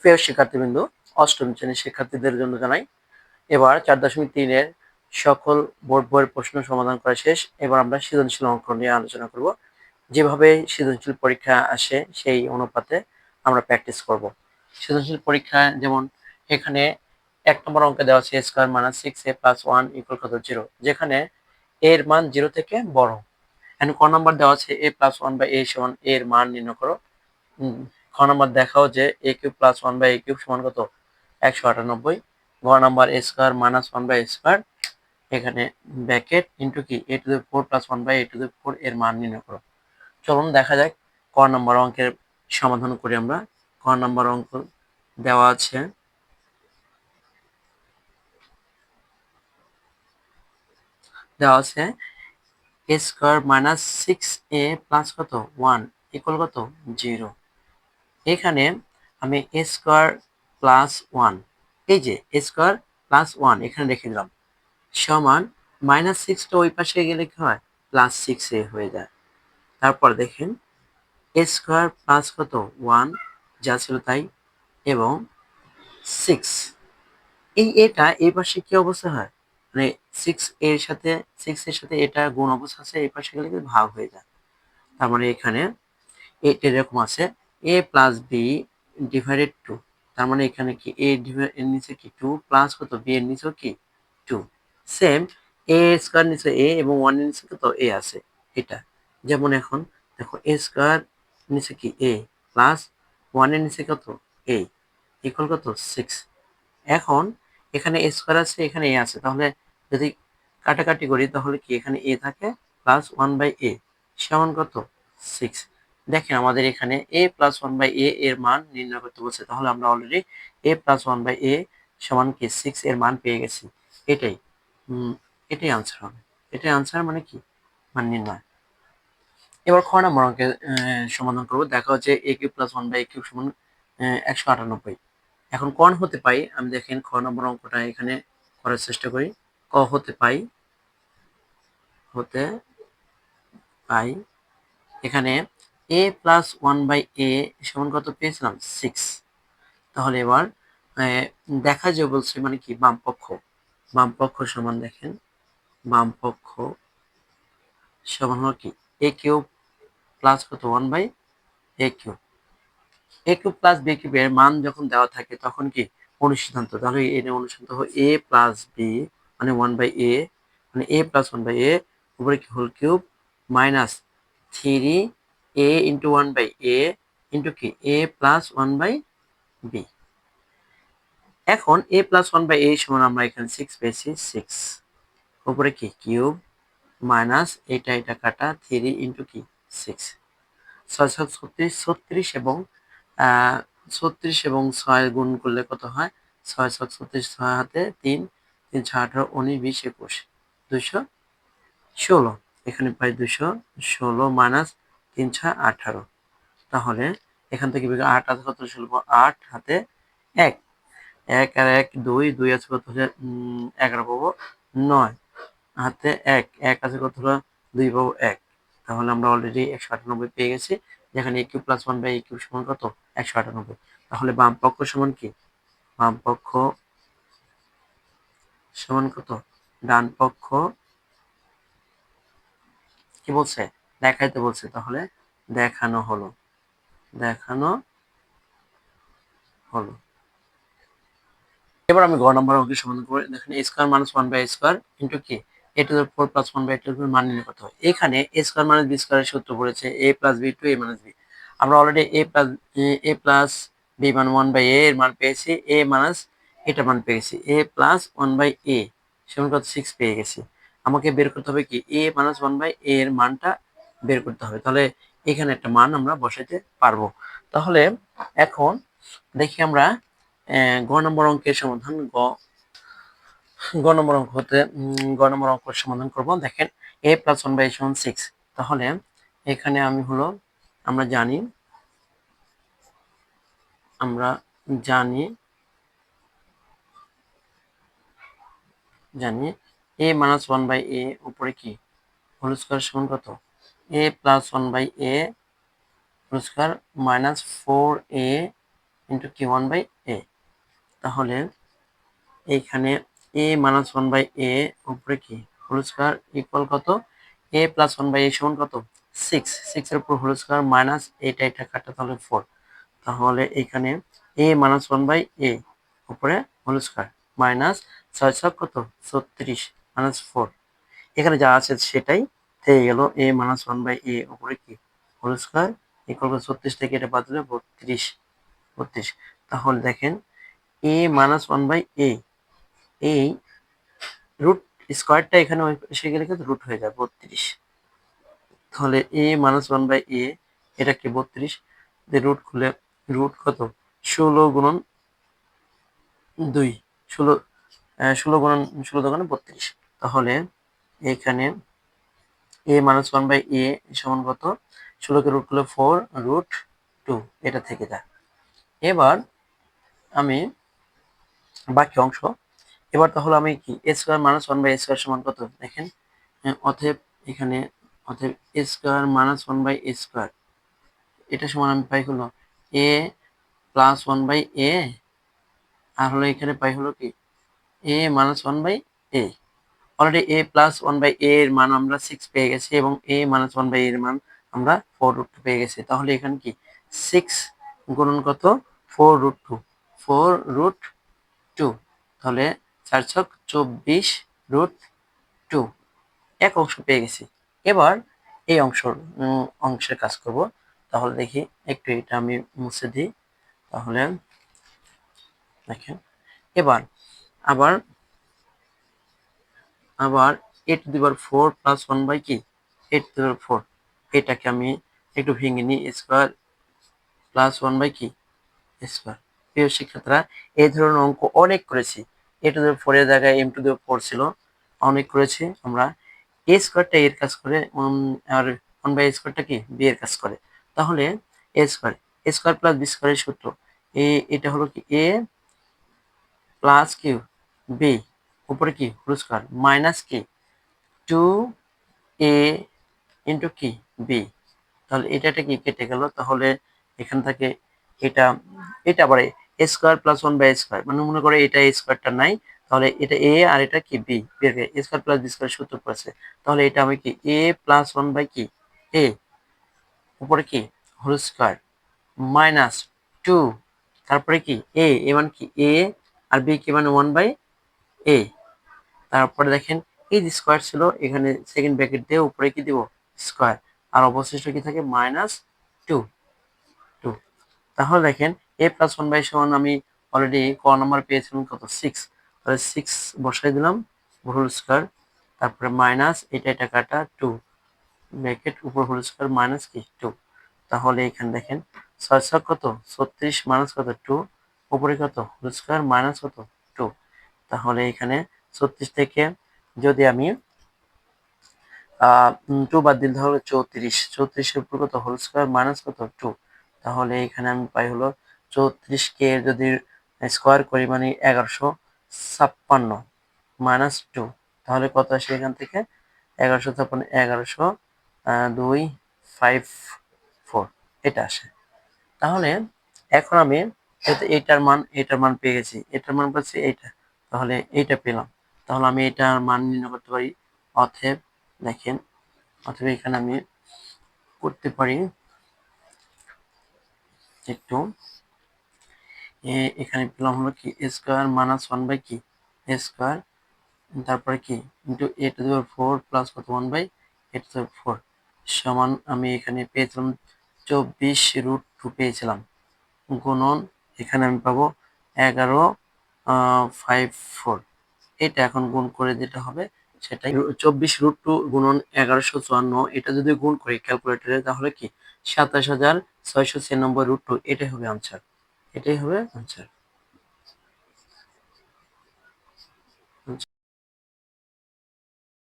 প্রিয় শিক্ষার্থীবৃন্দ, অষ্টম শ্রেণির শিক্ষার্থীদের জন্য জানাই, এবার চার দশমিক তিনের সকল বোর্ড বইয়ের প্রশ্ন সমাধান করা শেষ। এবার আমরা সৃজনশীল অঙ্ক নিয়ে আলোচনা করব। যেভাবে সৃজনশীল পরীক্ষা আসে সেই অনুপাতে আমরা প্র্যাকটিস করব। সৃজনশীল পরীক্ষা যেমন এখানে এক নম্বর অঙ্কে দেওয়া আছে square minus six A plus one equal কত? জিরো যেখানে এর মান জিরো থেকে বড়। এখানে ক নম্বর দেওয়া আছে A plus one by A সমান এর মান নির্ণয় করো। খ নম্বর দেখাও যে A cube plus one by A cube সমান কত? একশো আটানব্বই। গ number A square minus one by square এখানে ব্যাকেট ইন্টু কি? A to the four plus one by A to the four এর মান নির্ণয় করো। চলুন দেখা যাক ক নম্বর অঙ্কের সমাধান করি আমরা। ক নম্বর অঙ্ক দেওয়া আছে। দেওয়া আছে A square minus six A plus কত? ওয়ান ইকুয়াল কত? জিরো এখানে আমি এ স্কোয়ার প্লাস ওয়ান এই যে এ স্কোয়ার প্লাস ওয়ান এখানে রেখে দিলাম। সমান মাইনাস সিক্সটা ওই পাশে গেলে কি হয়? প্লাস সিক্স এ হয়ে যায়। তারপর দেখেন এ স্কোয়ার প্লাস কত? ওয়ান যা ছিল তাই। এবং সিক্স এই এটা এই পাশে কি অবস্থা হয়? মানে সিক্স এর সাথে সিক্স এর সাথে এটা গুণ অবস্থা আছে, এই পাশে গেলে ভাগ হয়ে যায়। তার মানে এখানে এটা এরকম আছে। A plus B divided two তার মানে এখানে কি এ এর নিচে কি টু প্লাস কত? বি এর নিচেও কি টু সেম এ স্কোয়ার নিচে এ এবং ওয়ানের নিচে কত? এ আছে। এটা। যেমন এখন, দেখো এ স্কোয়ার নিচে কি এ প্লাস ওয়ানের নিচে কত? এ ইকুয়াল কত? সিক্স এখন, এখানে এ স্কোয়ার আছে, এখানে এ আছে। তাহলে যদি কাটাকাটি করি, তাহলে কি এখানে এ থাকে? প্লাস ওয়ান বাই এ সমান কত? সিক্স দেখেন আমাদের এখানে A plus one by A এর মান নির্ণয় করতে বলছে, তাহলে আমরা already A plus one by A সমান কি সিক্স এর মান পেয়ে গেছি। এটাই। এটাই আনসার হবে। এটাই আনসার মানে কি? মান নির্ণয়। এবার খ নম্বর অঙ্কে সমাধান করব। দেখা হচ্ছে A cube plus one by A cube সমান একশো আটানব্বই। এখন কন হতে পাই? আমি দেখেন খ নম্বর অঙ্কটা এখানে করার চেষ্টা করি। ক হতে পাই? হতে পাই। এখানে A plus one by A সমান কত পেয়েছিলাম? সিক্স তাহলে এবার দেখা যে বলছে মানে কি? বাম পক্ষ। বাম পক্ষ সমান দেখেন। বাম পক্ষ সমান হলো কি? এ কিউব প্লাস কত? One by A cube A cube plus B কিউবের মান যখন দেওয়া থাকে তখন কি? অনুসিদ্ধান্ত। তাহলে এটা অনুসিদ্ধান্ত হয় এ প্লাস বি মানে ওয়ান বাই এ মানে A plus one by A উপরে কি? Whole cube minus three A into one by A into কি A plus one by B এখন A plus one by A সমান আমরা এখানে সিক্স পেয়েছি সিক্স উপরে কি কিউব মাইনাস এটা এটা কাটা থ্রি ইন্টু কি সিক্স ছয় ছয় ছত্রিশ ছত্রিশ এবং ছত্রিশ এবং ছয় গুণ করলে কত হয়? ছয় ছয় ছত্রিশ, ছয় হাতে তিন তিন ছয় আঠারো, উনিশ, বিশ, একুশ দুশো ষোলো। এখানে পাই দুশো ষোলো মাইনাস তিন, ছয়, আঠারো। তাহলে এখান থেকে আট আছে কত ষোলো, আট, হাতে এক। এক আর এক, দুই দুই আছে কত হচ্ছে এগারো পাবো নয়। হাতে এক। এক আছে কত হলো? দুই পাবো এক। তাহলে আমরা অলরেডি একশো আটানব্বই পেয়ে গেছি। যেখানে A cube plus one by A cube সমান কত? একশো আটানব্বই। তাহলে বাম পক্ষ সমান কি? বাম পক্ষ সমান কত? ডান পক্ষ কি বলছে? দেখাইতে বলছে, তাহলে দেখানো হলো। দেখানো হলো। এবার আমি গ নম্বর অঙ্কের সমাধান করে দেখেন square minus one by square into কি A to four plus one by to মান নির্ণয় করতে হয়। এখানে এ স্কোয়ার মাইনাস বি স্কোয়ারের সূত্র পড়েছে A plus B two A minus B আমরা already A plus A plus B মান ওয়ান বাই এ এর মান পেয়েছি এ মাইনাস এটা মান পেয়েছি A plus one by A সেমন কত সিক্স পেয়ে গেছি। আমাকে বের করতে হবে কি A minus one by A এর মানটা বের করতে হবে। তাহলে এখানে একটা মান আমরা বসাইতে পারব। তাহলে এখন দেখি আমরা গ নম্বর অঙ্কের সমাধান, গ গ নম্বর অঙ্ক হতে গ নম্বর অঙ্কের সমাধান করব। দেখেন এ প্লাস ওয়ান বাই সমান সিক্স তাহলে এখানে আমি হলো, আমরা জানি আমরা জানি জানি A minus one by A উপরে কি? হোল স্কোয়ার সমান কত? A plus one by A square minus four A into কি ওয়ান বাই এ তাহলে এইখানে A minus one by A উপরে কি? হোল স্কোয়ার ইকুয়াল কত? A plus one by A সমান কত? সিক্স সিক্সের উপর হোল স্কোয়ার মাইনাস এটা এটা কাটা তাহলে ফোর তাহলে এখানে A minus one by A উপরে হোল স্কোয়ার মাইনাস ছয় ছক কত? ছত্রিশ মাইনাস ফোর এখানে যা আছে সেটাই থেকে গেল A minus one by A উপরে কি? হোল স্কোয়ার ইকুয়াল ছত্রিশ থেকে এটা বাদ দিলে বত্রিশ বত্রিশ। তাহলে দেখেন A minus one by A এই রুট স্কোয়ারটা এখানে এসে গেলে কিন্তু রুট হয়ে যায় বত্রিশ। তাহলে A minus one by A এটা কি বত্রিশ? রুট খুলে রুট কত? ষোলো গুণন দুই, ষোলো ষোলো গুণন, ষোলো দোকানে বত্রিশ। তাহলে এখানে A minus one by A সমান কত? ষোলোকে রুট করলে ফোর রুট টু এটা থেকে যায়। এবার আমি বাকি অংশ, এবার তাহলে আমি কি? A square minus one by A square সমান কত? দেখেন অতএব এখানে অতএব A square minus one by A square এটা সমান আমি পাই হলো A plus one by A আর হলো এখানে পাই হলো কি? A minus one by A already A plus one by A এর মান আমরা সিক্স পেয়ে গেছি এবং এ মাইনাস ওয়ান বাই এর মান আমরা ফোর রুট টু পেয়ে গেছি। তাহলে এখানে কি? সিক্স গুণন কত? Four root two four root two তাহলে চার ছক চব্বিশ রুট টু এক অংশ পেয়ে গেছি। এবার এই অংশ অংশের কাজ করব। তাহলে দেখি একটু এটা আমি মুছে দিই। তাহলে দেখেন। এবার আবার আবার a to the four plus one by কি এইট টু দি ফোর এটাকে আমি একটু ভেঙে নিই স্কোয়ার প্লাস ওয়ান বাই কি স্কোয়ার প্রিয় শিক্ষার্থীরা, এই ধরনের অঙ্ক অনেক করেছি। এ টু দি ফোরের জায়গায় এম টু দি ফোর ছিল, অনেক করেছি আমরা। এ স্কোয়ারটা এর কাজ করে আর ওয়ান বাই স্কোয়ারটা কি বি এর কাজ করে। তাহলে a square a square plus b স্কোয়ারের সূত্র। এ, এটা হলো কি এ প্লাস কিউ বি উপরে কি? হোল স্কোয়ার মাইনাস কি? টু এ ইন্টু কি? বি তাহলে এটা কি কেটে গেল? তাহলে এখান থেকে এটা এটা আবার a square plus one by square মানে মনে করে এটা এ স্কোয়ারটা নাই, তাহলে এটা এ আর এটা কি? B square plus b square সূত্র পড়েছে। তাহলে এটা আমি কি? এ প্লাস ওয়ান বাই কি? এ উপরে কি? হোল স্কোয়ার মাইনাস টু তারপরে কি? এ এ মানে কি? এ আর বি কি মানে ওয়ান বাই এ তারপরে দেখেন এই যে স্কোয়ার ছিল, এখানে সেকেন্ড ব্র্যাকেট দিয়ে উপরে কি দিব? স্কোয়ার আর অবশিষ্ট কি থাকে? মাইনাস টু টু তাহলে দেখেন এ প্লাস ওয়ান বাই সমান আমি অলরেডি ক নাম্বার পেয়েছিলাম কত? সিক্স তাহলে সিক্স বসাই দিলাম হোল স্কোয়ার তারপরে মাইনাস এটা এটা কাটা টু ব্র্যাকেট উপর হোল স্কোয়ার মাইনাস কি? টু তাহলে এখানে দেখেন ছয় ছয় কত? ছত্রিশ মাইনাস কত? টু উপরে কত? হোল স্কোয়ার মাইনাস কত? টু তাহলে এখানে ছত্রিশ থেকে যদি আমি টু বাদ দিলে তাহলে চৌত্রিশ। চৌত্রিশের উপর কত? হোল স্কোয়ার মাইনাস কত? টু তাহলে এখানে আমি পাই হলো চৌত্রিশ কে যদি স্কোয়ার করি মানে এগারোশো ছাপ্পান্ন মাইনাস টু তাহলে কত আসে এখান থেকে? এগারোশো ছাপ্পান্ন, এগারোশো দুই ফাইভ ফোর এটা আসে। তাহলে এখন আমি এইটার মান, এটার মান পেয়ে গেছি। এটার মান পাচ্ছি এইটা। তাহলে এইটা পেলাম। তাহলে আমি এটার মান নির্ণয় করতে পারি। অথেব দেখেন অথবা এখানে আমি করতে পারি একটু। এখানে পেলাম হলো কি স্কোয়ার মাইনাস ওয়ান বাই কি? স্কোয়ার তারপরে কি? Into a to the four plus কত? One by a to the four সমান আমি এখানে পেয়েছিলাম চব্বিশ রুট টু পেয়েছিলাম। গুণন এখানে আমি পাবো এগারো ফাইভ ফোর এটা এখন গুণ করে দিতে হবে, সেটাই। চব্বিশ রুট টু গুণন এগারোশো চুয়ান্ন, এটা যদি গুণ করি ক্যালকুলেটরে তাহলে কি? সাতাশ হাজার ছয়শো ছিয়ানব্বই রুট টু এটাই হবে আনসার এটাই হবে আনসার